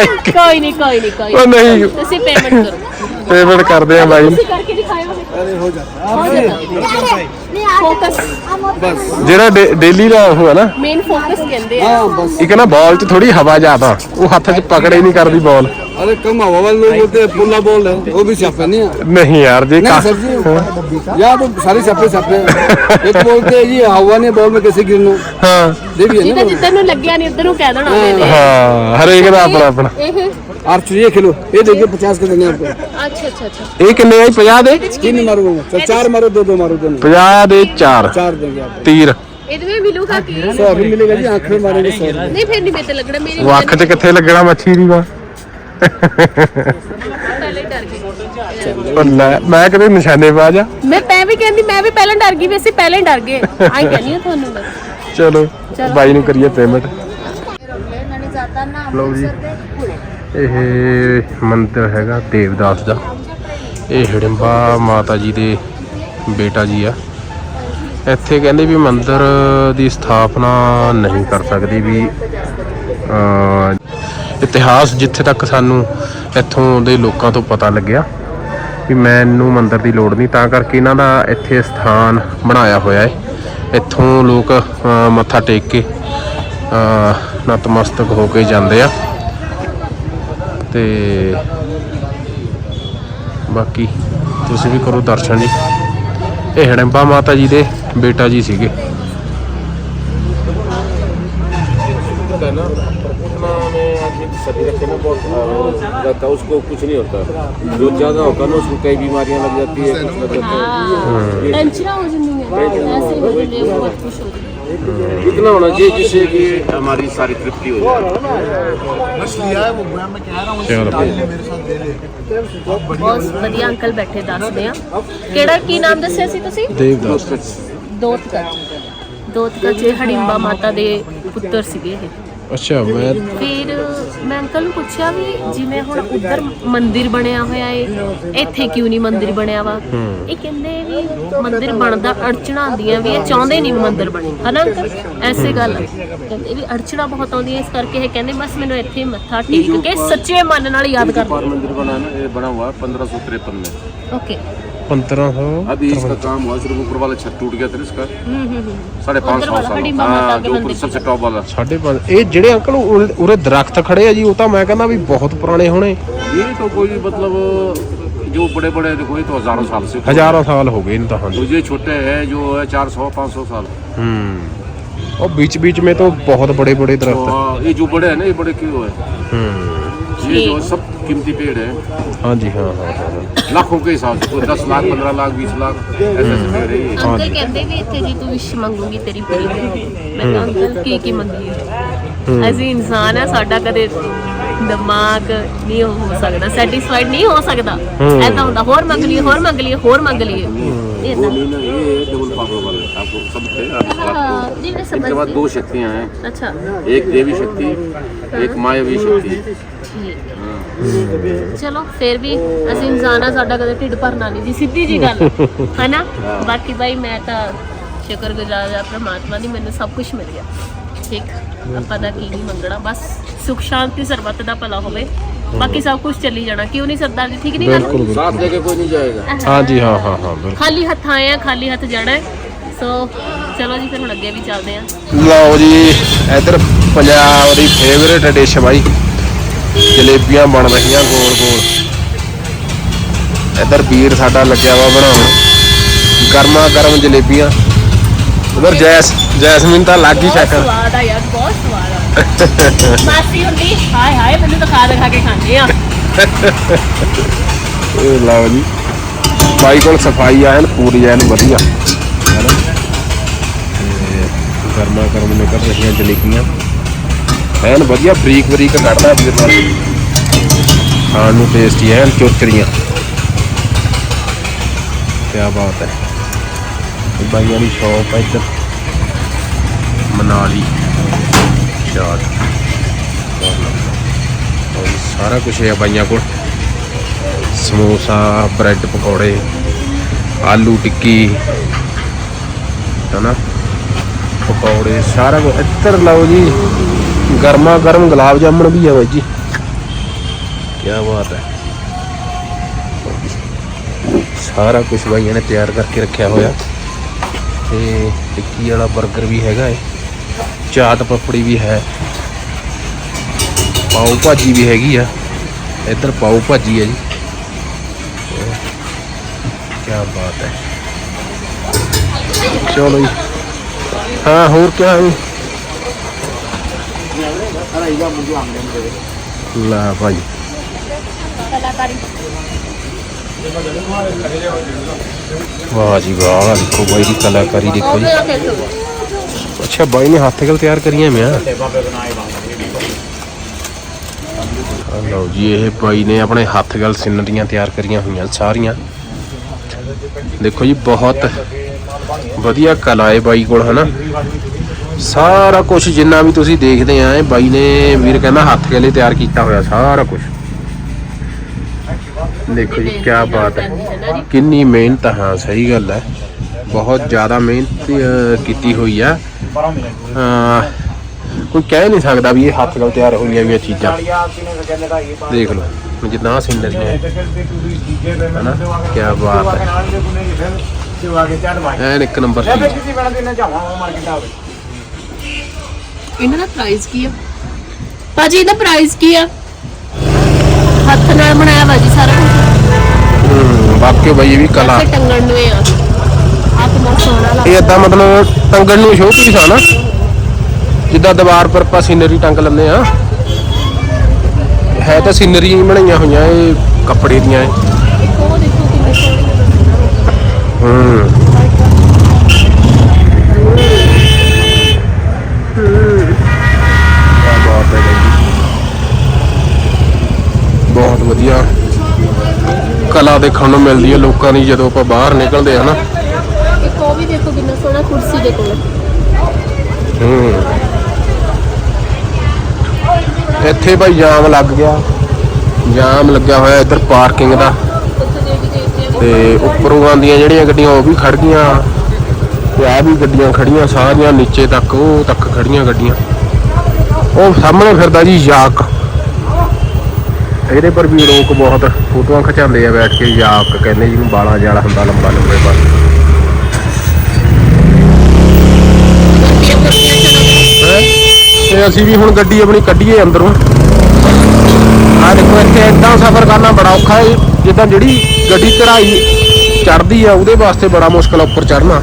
ਇੱਕ ਕੋਈ ਨਹੀਂ ਕੋਈ ਨਹੀਂ ਕੋਈ ਉਹ ਨਹੀਂ। ਤੁਸੀਂ ਪੇਮੈਂਟ ਕਰੋ। ਪੇਮੈਂਟ ਕਰਦੇ ਆ ਬਾਈ। ਤੁਸੀਂ ਕਰਕੇ ਦਿਖਾਇਓ। ਅਰੇ ਹੋ ਜਾ। ਫੋਕਸ ਜਿਹੜਾ ਡੇਲੀ ਦਾ ਉਹ ਹੈ ਨਾ। ਮੇਨ ਫੋਕਸ ਕਹਿੰਦੇ ਆ। ਹਾਂ ਬਸ। ਬਾਲ 'ਚ ਥੋੜੀ ਹਵਾ ਜ਼ਿਆਦਾ। ਉਹ ਹੱਥ 'ਚ ਪਕੜੇ ਨਹੀਂ ਕਰਦੀ ਬਾਲ। ਅਰੇ ਕਮ ਹਵਾ ਵਾਲ ਲੋਗ ਤੇ ਪੁੱਲਾ ਬੋਲ ਹੈ ਉਹ ਵੀ ਸਿਆਪੇ ਨਹੀਂ ਆ। ਨਹੀਂ ਯਾਰ ਜੇ ਕਾ ਯਾਰ ਤਾਂ ਸਾਰੇ ਸਿਆਪੇ ਸਿਆਪੇ। ਇੱਕ ਬੋਲਤੇ ਜੀ ਹਵਾ ਨੇ ਬਾਲ ਮੇ ਕਿਸੇ ਗਿਰਨਾ ਹਾਂ। ਦੇ ਜਿੱਦਾਂ ਨੂੰ ਲੱਗਿਆ ਨਹੀਂ ਉਧਰ ਨੂੰ ਕਹਿ ਦੇਣਾ ਹਾਂ ਹਰੇਕ ਦਾ ਆਪਣਾ ਆਪਣਾ ਇਹ आर्चरी खेलो ये देखिए पचास के देंगे आपको ਅੱਛਾ ਅੱਛਾ ਅੱਛਾ ਇਹ ਕਿੰਨੇ ਆ 50 ਦੇ तीन ही मारूंगा चल चार मारो दो दो मारो दोनों 50 ਦੇ 4 चार देंगे आपको ਤੀਰ ਇਹਦੇ ਵਿੱਚ ਮਿਲੂਗਾ ਕੀ सौ अभी मिलेगा जी आंख में मारेंगे सौ रुपये ਨਹੀਂ ਫਿਰ ਨਹੀਂ ਮੇਰੇ ਤੇ ਲੱਗਣਾ ਮੇਰੀ ਵੱਖ 'ਚ ਕਿੱਥੇ ਲੱਗਣਾ ਮੱਛੀ ਦੀ ਵਾ ਪਹਿਲੇ ਹੀ ਡਰ ਗਈ ਉਹ ਲੈ ਮੈਂ ਕਿਤੇ ਨਿਸ਼ਾਨੇ ਪਾ ਜਾ ਮੈਂ ਪੈ ਵੀ ਕਹਿੰਦੀ ਮੈਂ ਵੀ ਪਹਿਲਾਂ ਡਰ ਗਈ ਵੀ ਅਸੀਂ ਪਹਿਲਾਂ ਹੀ ਡਰ ਗਏ ਆਈ ਕਹਿੰਦੀ ਆ ਤੁਹਾਨੂੰ ਮੈਂ ਚਲੋ ਬਾਈ ਨੂੰ ਕਰੀਏ ਪੇਮੈਂਟ ਲਓ ਜੀ ਇਹ ਮੰਦਿਰ ਹੈਗਾ ਦੇਵਦਾਸ ਦਾ। ਇਹ ਹਿੜੰਬਾ ਮਾਤਾ ਜੀ ਦੇ ਬੇਟਾ ਜੀ ਆ। ਇੱਥੇ ਕਹਿੰਦੇ ਵੀ ਮੰਦਿਰ ਦੀ ਸਥਾਪਨਾ ਨਹੀਂ ਕਰ ਸਕਦੇ ਵੀ ਇਤਿਹਾਸ ਜਿੱਥੇ ਤੱਕ ਸਾਨੂੰ ਇੱਥੋਂ ਦੇ ਲੋਕਾਂ ਤੋਂ ਪਤਾ ਲੱਗਿਆ ਵੀ ਮੈਨੂੰ ਮੰਦਿਰ ਦੀ ਲੋੜ ਨਹੀਂ, ਤਾਂ ਕਰਕੇ ਇਹਨਾਂ ਦਾ ਇੱਥੇ ਸਥਾਨ ਬਣਾਇਆ ਹੋਇਆ ਹੈ। ਇੱਥੋਂ ਲੋਕ ਮੱਥਾ ਟੇਕ ਕੇ ਨਤਮਸਤਕ ਹੋ ਕੇ ਜਾਂਦੇ ਆ। ਤੇ ਬਾਕੀ ਤੁਸੀਂ ਵੀ ਕਰੋ ਦਰਸ਼ਨ ਜੀ ਇਹ ਹੜੰਬਾ ਮਾਤਾ ਜੀ ਦੇ ਬੇਟਾ ਜੀ ਸੀਗੇ सभी रखे ना बहुत रहता है उसको कुछ नहीं होता जो ज्यादा होता है ना उसको कई बीमारियां लग जाती है कुछ लग जाता है ਟੈਨਸ਼ਨਾਂ ਹੋ ਜਾਂਦੀਆਂ ਐਸੇ ਹੋ ਜਾਂਦੇ ਆ, ਬਹੁਤ ਕੁਝ ਹੋ ਜਾਂਦਾ इतना होना चाहिए जिससे कि हमारी सारी तृप्ति हो जाए ਬਹੁਤ ਵਧੀਆ ਅੰਕਲ ਬੈਠੇ ਦੱਸਦੇ ਆ ਕਿਹੜਾ ਕੀ ਨਾਮ ਦੱਸਿਆ ਸੀ ਤੁਸੀਂ ਦੇਵਦਾਸ ਦੋਤਕਾ ਦੋਤਕਾ ਚ ਹੜਿੰਬਾ ਮਾਤਾ ਦੇ ਪੁੱਤਰ ਸੀਗੇ ਇਹ ਅੱਛਾ ਮੈਂ ਫਿਰ ਮੈਂ ਅੰਕਲ ਨੂੰ ਪੁੱਛਿਆ ਵੀ ਜਿਵੇਂ ਹੁਣ ਉੱਧਰ ਮੰਦਿਰ ਬਣਿਆ ਹੋਇਆ ਏ ਇੱਥੇ ਕਿਉਂ ਨਹੀਂ ਮੰਦਿਰ ਬਣਿਆ ਵਾ ਇਹ ਕਹਿੰਦੇ ਵੀ ਮੰਦਿਰ ਬਣਦਾ ਅੜਚਣਾ ਆਉਂਦੀਆਂ ਵੀ ਇਹ ਚਾਹੁੰਦੇ ਨਹੀਂ ਵੀ ਮੰਦਿਰ ਬਣੇ ਹਨਾ ਅੰਕਲ ਐਸੇ ਗੱਲ ਆ। ਕਹਿੰਦੇ ਵੀ ਅੜਚਣਾ ਬਹੁਤ ਆਉਂਦੀਆਂ ਇਸ ਕਰਕੇ ਇਹ ਕਹਿੰਦੇ ਬਸ ਮੈਨੂੰ ਇੱਥੇ ਮੱਥਾ ਟੇਕ ਕੇ ਸੱਚੇ ਮਨ ਨਾਲ ਯਾਦ ਕਰ और मंदिर बना है ना ये बना हुआ है पंद्रह सौ तिरपन में ਓਕੇ 1500 अभी इसका काम हुआ सिर्फ ऊपर वाला छत टूट गया था इसका ਹੂੰ ਹੂੰ ਹੂੰ साढ़े पाँच उधर सौ वाला साल हडिम्बा माता हाँ के जो मंदिर ऊपर सबसे टॉप वाला ਸਾਢੇ ਪੰਜ ਇਹ ਜਿਹੜੇ ਅੰਕਲ ਉਰ- ਉਰੇ ਦਰਖਤ ਖੜੇ ਆ ਜੀ ਉਹ ਤਾਂ ਮੈਂ ਕਹਿੰਦਾ ਵੀ ਬਹੁਤ ਪੁਰਾਣੇ ਹੋਣੇ ये तो कोई मतलब जो बड़े बड़े देखो ये तो हजारों साल से ਹਜ਼ਾਰਾਂ ਸਾਲ ਹੋ ਗਏ ਇਹਨੂੰ ਤਾਂ ਹਾਂਜੀ तो ये छोटे हैं जो है चार सौ पाँच सौ साल हम्म और बीच बीच में तो बहुत बड़े बड़े तो दरख्त हाँ, ये जो बड़े हैं ना ये बड़े क्यों है हम्म ये जो सब कीमती पेड़ है हाँ जी हाँ हाँ हाँ हाँ। लाखों के हिसाब से कोई दस लाख पंद्रह लाख बीस लाख ऐसे ऐसे पेड़ है ये ਅੰਕਲ ਕਹਿੰਦੇ ਵੀ ਇੱਥੇ ਜੀ ਤੂੰ ਵਿਸ਼ ਮੰਗੂਗੀ ਤੇਰੀ ਪੂਰੀ ਹੋਊਗੀ ਮੈਂ ਕਿਹਾ ਅੰਕਲ ਕੀ ਕੀ ਮੰਗੀ ਅਸੀਂ ਇਨਸਾਨ ਆ ਸਾਡਾ ਕਦੇ ਦਿਮਾਗ ਨਹੀਂ ਹੋ ਸਕਦਾ ਸੈਟੀਸਫਾਈਡ ਨਹੀਂ ਹੋ ਸਕਦਾ ਐਦਾਂ ਹੁੰਦਾ ਹੋਰ ਮੰਗ ਲਈਏ ਹੋਰ ਮੰਗ ਲਈਏ ਹੋਰ ਮੰਗ ਲਈਏ ਇਹ वो ਤਾਂ नहीं ना ये डबल पावर वाले आपको सब थे आपको ਹਾਂ ਜੀ ਮੈਂ इसके बाद ਸਮਝ दो शक्तियाँ हैं ਅੱਛਾ एक देवी शक्ति एक मायावी शक्ति ਚਲੋ ਫਿਰ ਵੀ ਅਸੀਂ ਇਨਸਾਨ ਆ ਸਾਡਾ ਕਦੇ ਢਿੱਡ ਭਰਨਾ ਨਹੀਂ ਜੀ ਸਿੱਧੀ ਜੀ ਗੱਲ। ਹੈ ਨਾ ਬਾਕੀ ਭਾਈ ਮੈਂ ਤਾਂ ਸ਼ੁਕਰਗੁਜ਼ਾਰ ਆ ਪ੍ਰਮਾਤਮਾ ਦੀ ਮੈਨੂੰ ਸਭ ਕੁਝ ਮਿਲ ਗਿਆ ਠੀਕ? ਆਪਾਂ ਦਾ ਕੀ ਨਹੀਂ ਮੰਗਣਾ ਬਸ ਸੁਖ ਸ਼ਾਂਤੀ ਸਰਬੱਤ ਦਾ ਭਲਾ ਹੋਵੇ। ਬਾਕੀ ਸਭ ਕੁਝ ਚੱਲੀ ਜਾਣਾ। ਕਿਉਂ ਨਹੀਂ ਸਰਦਾਰ ਜੀ ਠੀਕ ਨਹੀਂ ਗੱਲ? ਸਾਥ ਦੇ ਕੇ ਕੋਈ ਨਹੀਂ ਜਾਏਗਾ। ਹਾਂ ਜੀ ਹਾਂ ਹਾਂ ਹਾਂ ਖਾਲੀ ਹੱਥ ਆਏ ਆ ਖਾਲੀ ਹੱਥ ਜਾਣਾ ਸੋ ਚਲੋ ਜੀ ਫਿਰ ਹੁਣ ਅੱਗੇ ਵੀ ਚੱਲਦੇ ਆ ਲਓ ਜੀ ਇਧਰ ਪੰਜਾਬ ਦੀ ਫੇਵਰੇਟ ਡਿਸ਼ ਬਾਈ। ਜਲੇਬੀਆਂ ਬਣ ਰਹੀਆਂ ਗੋਲ ਗੋਲ। ਇਧਰ ਵੀਰ ਸਾਡਾ ਲੱਗਿਆ ਵਾ ਬਣਾਉਣ। ਗਰਮਾ ਗਰਮ ਜਲੇਬੀਆਂ। ਉਧਰ ਜੈਸ ਜੈਸਮੀਨ ਤਾਂ ਲੱਗ ਹੀ ਬਹੁਤ ਛੱਕ। ਸਵਾਦ ਆ ਯਾਰ ਬਹੁਤ ਸਵਾਦ ਆ। ਮਾਸੀ ਹੁੰਦੀ ਹਾਏ ਹਾਏ ਮੈਨੂੰ ਤਾਂ ਖਾ ਖਾ ਕੇ ਖਾਂਦੇ ਆ। ਇਹ ਲਓ ਜੀ। ਬਾਈ ਕੋਲ ਸਫ਼ਾਈ ਐਨ ਪੂਰੀ ਐਨ ਵਧੀਆ। ਗਰਮਾ ਗਰਮ ਨਿਕਲ ਰਹੀਆਂ ਜਲੇਬੀਆਂ। ਐਨ ਵਧੀਆ ਬਰੀਕ ਬਰੀਕ ਕੱਢਦਾ ਵੀਰ ਨਾਲ। ਖਾਣ ਨੂੰ ਟੇਸਟੀ ਐਨ ਚੋਚੜੀਆਂ ਕੀ ਬਾਤ ਹੈ। ਇਹ ਬਾਈਆਂ ਦੀ ਸ਼ੌਪ ਹੈ ਇੱਧਰ। ਮਨਾਲੀ। ਚਾਟ ਔਰ ਸਾਰਾ ਕੁਝ ਹੈ ਬਾਈਆਂ ਕੋਲ। ਸਮੋਸਾ, ਬ੍ਰੈਡ, ਪਕੌੜੇ, ਆਲੂ ਟਿੱਕੀ, ਹਨਾ? ਪਕੌੜੇ, ਸਾਰਾ ਕੁਝ ਇੱਧਰ ਲਓ ਜੀ। ਗਰਮਾ ਗਰਮ ਗੁਲਾਬ ਜਾਮਣ ਵੀ ਹੈ ਬਾਈ ਜੀ। ਕੀ ਬਾਤ ਹੈ। ਸਾਰਾ ਕੁਝ ਬਾਈਆਂ ਨੇ ਤਿਆਰ ਕਰਕੇ ਰੱਖਿਆ ਹੋਇਆ। ਤੇ ਟਿੱਕੀ ਵਾਲਾ 버ਗਰ ਵੀ ਹੈਗਾ ਹੈ ਚਾਟ ਪਪੜੀ ਵੀ ਹੈ। ਪਾਉ ਭਾਜੀ ਵੀ ਹੈਗੀ ਆ। ਇੱਧਰ ਪਾਉ ਭਾਜੀ ਹੈ ਜੀ। ਕੀ ਬਾਤ ਹੈ। ਚਲੋ ਜੀ। ਹਾਂ ਹੋਰ ਕੀ ਹੈ? ਲਾ ਭਾਈ ਵਾਹ ਜੀ ਵਾਹ ਆਹ ਦੇਖੋ ਬਾਈ ਦੀ ਕਲਾਕਾਰੀ ਦੇਖੋ ਜੀ। ਅੱਛਾ, ਬਾਈ ਨੇ ਹੱਥ ਨਾਲ ਤਿਆਰ ਕਰੀਆਂ ਮੈਂ ਆਹ ਲਓ ਜੀ, ਇਹ ਬਾਈ ਨੇ ਆਪਣੇ ਹੱਥ ਨਾਲ ਸਿਨਰੀਆਂ ਤਿਆਰ ਕਰੀਆਂ ਹੋਈਆਂ, ਸਾਰੀਆਂ। ਦੇਖੋ ਜੀ, ਬਹੁਤ ਵਧੀਆ ਕਲਾ ਹੈ ਬਾਈ ਕੋਲ, ਹਨਾ। ਸਾਰਾ ਕੁਝ ਜਿੰਨਾ ਵੀ ਤੁਸੀਂ ਦੇਖਦੇ ਆ ਇਹ ਬਾਈ ਨੇ ਵੀਰ ਕਹਿੰਦਾ ਹੱਥ ਗਲੇ ਤਿਆਰ ਕੀਤਾ ਹੋਇਆ ਸਾਰਾ ਕੁਝ ਦੇਖੋ ਜੀ ਕੀ ਬਾਤ ਹੈ। ਕਿੰਨੀ ਮਿਹਨਤ ਆ, ਹਾਂ ਸਹੀ ਗੱਲ ਹੈ। ਬਹੁਤ ਜ਼ਿਆਦਾ ਮਿਹਨਤ ਕੀਤੀ ਹੋਈ ਆ ਹਾਂ ਕੋਈ ਕਹਿ ਨਹੀਂ ਸਕਦਾ ਵੀ ਇਹ ਹੱਥ ਨਾਲ ਤਿਆਰ ਹੋਈਆਂ ਵੀ ਚੀਜ਼ਾਂ। ਦੇਖ ਲਓ ਜਿੱਦਾਂ ਸੀਨਰੀ ਨੇ ਹਨਾ ਕੀ ਬਾਤ ਹੈ। ਐਨ ਇੱਕ ਨੰਬਰ ਚੀਜ਼ ਇਹਨਾਂ ਦਾ ਪ੍ਰਾਈਸ ਕੀ ਆ? ਭਾਜੀ ਇਹਦਾ ਪ੍ਰਾਈਸ ਕੀ ਆ? ਹੱਥ ਨਾਲ ਬਣਾਇਆ ਵਾ ਜੀ ਸਾਰਾ ਕੁਝ ਹੂੰ ਵਾਕਿਆ ਬਾਈ ਇਹ ਵੀ ਕਲਾ। ਐਸੇ ਟੰਗਣ ਨੂੰ ਇਹ ਆ। ਆ ਕਿੰਨਾ ਸੋਹਣਾ ਇਹ ਏਦਾਂ ਮਤਲਬ ਟੰਗਣ ਨੂੰ ਸ਼ੋਅ ਪੀਸ ਆ ਨਾ। ਜਿੱਦਾਂ ਦੀਵਾਰ ਪਰ ਆਪਾਂ ਸੀਨਰੀ ਟੰਗ ਲੈਂਦੇ ਆ ਹੈ ਤਾਂ ਸੀਨਰੀ ਬਣਾਈਆਂ ਹੋਈਆਂ ਇਹ ਕੱਪੜੇ ਦੀਆਂ। ਇਹ। ਦੇਖੋ ਕਿੰਨੀ ਸੋਹਣੀ ਲੱਗਦੀ ਹੂੰ ਕਿਆ ਬਾਤ ਹੈ ਜੀ ਬਹੁਤ ਵਧੀਆ ਕਲਾ ਦੇਖਣ ਨੂੰ ਮਿਲਦੀ ਹੈ ਲੋਕਾਂ ਦੀ ਜਦੋਂ ਆਪਾਂ ਬਾਹਰ ਨਿਕਲਦੇ ਆ ਨਾ। ਇੱਕ ਉਹ ਵੀ ਦੇਖੋ ਕਿੰਨਾ ਸੋਹਣਾ ਕੁਰਸੀ ਦੇ ਕੋਲ। ਹੂੰ। ਇੱਥੇ ਭਾਈ ਜਾਮ ਲੱਗ ਗਿਆ। ਜਾਮ ਲੱਗਿਆ ਹੋਇਆ ਇੱਧਰ ਪਾਰਕਿੰਗ ਦਾ। ਤੇ ਉੱਪਰੋਂ ਆਉਂਦੀਆਂ ਜਿਹੜੀਆਂ ਗੱਡੀਆਂ ਉਹ ਵੀ ਖੜ ਗਈਆਂ। ਤੇ ਆ ਵੀ ਗੱਡੀਆਂ ਖੜੀਆਂ ਸਾਰੀਆਂ ਨੀਚੇ ਤੱਕ ਉਹ ਤੱਕ ਖੜੀਆਂ ਗੱਡੀਆਂ। ਉਹ ਸਾਹਮਣੇ ਫਿਰਦਾ ਜੀ ਯਾਕ। ਇਹਦੇ ਪਰ ਵੀ ਲੋਕ ਬਹੁਤ ਫੋਟੋਆਂ ਖਿਚਾਉਂਦੇ ਆ ਬੈਠ ਕੇ ਯਾਕ ਕਹਿੰਦੇ ਜਿਹਨੂੰ ਬਾਲਾ ਜਾਲਾ ਹੁੰਦਾ, ਲੰਬਾ ਲੰਬੇ ਪਰ ਤੇ ਅਸੀਂ ਵੀ ਹੁਣ ਗੱਡੀ ਆਪਣੀ ਕੱਢੀਏ ਅੰਦਰੋਂ। ਆ ਦੇਖੋ, ਇੱਥੇ ਏਦਾਂ ਸਫ਼ਰ ਕਰਨਾ ਬੜਾ ਔਖਾ ਹੈ ਜਿੱਦਾਂ ਜਿਹੜੀ ਗੱਡੀ ਚੜਾਈ ਚੜਦੀ ਆ, ਉਹਦੇ ਵਾਸਤੇ ਬੜਾ ਮੁਸ਼ਕਲ ਆ ਉੱਪਰ ਚੜਨਾ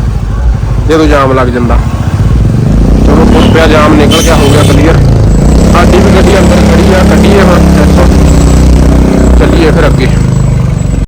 ਜਦੋਂ ਜਾਮ ਲੱਗ ਜਾਂਦਾ। ਚਲੋ ਪੁੱਲ ਪਿਆ ਜਾਮ ਨਿਕਲ ਗਿਆ, ਹੋ ਗਿਆ ਕਲੀਅਰ ਸਾਡੀ ਵੀ ਗੱਡੀ ਅੰਦਰ ਖੜੀ ਆ, ਕੱਢੀਏ ਹੁਣ, ਇੱਥੋਂ। ਚੱਲੀਏ ਫਿਰ ਅੱਗੇ।